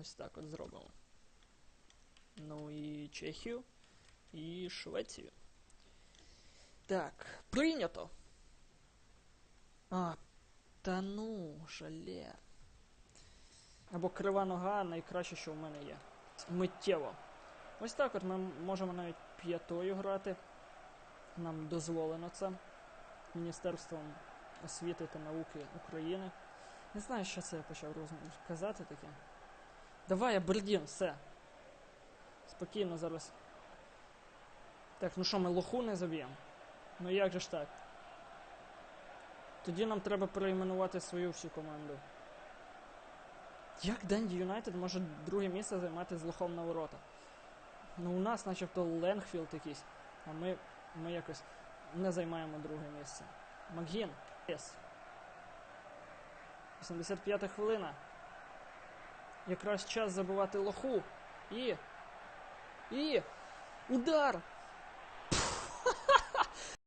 Ось так от зробимо. Ну і Чехію, і Швецію. Так, прийнято. А, та ну, жале. Або крива нога найкраще, що в мене є. Миттєво. Ось так от ми можемо навіть п'ятою грати. Нам дозволено це Міністерством освіти та науки України. Не знаю, що це я почав роз... казати таке. Давай, Абердін, все. Спокійно зараз. Так, ну що, ми лоху не заб'ємо? Ну як же ж так? Тоді нам треба перейменувати свою всю команду. Як Денді Юнайтед може друге місце займати з лохом на ворота? Ну, у нас начебто Ленгфілд якийсь, а ми, ми якось не займаємо друге місце. Макгін. Єс. 85 хвилина. Якраз час забивати лоху. І. І. Удар!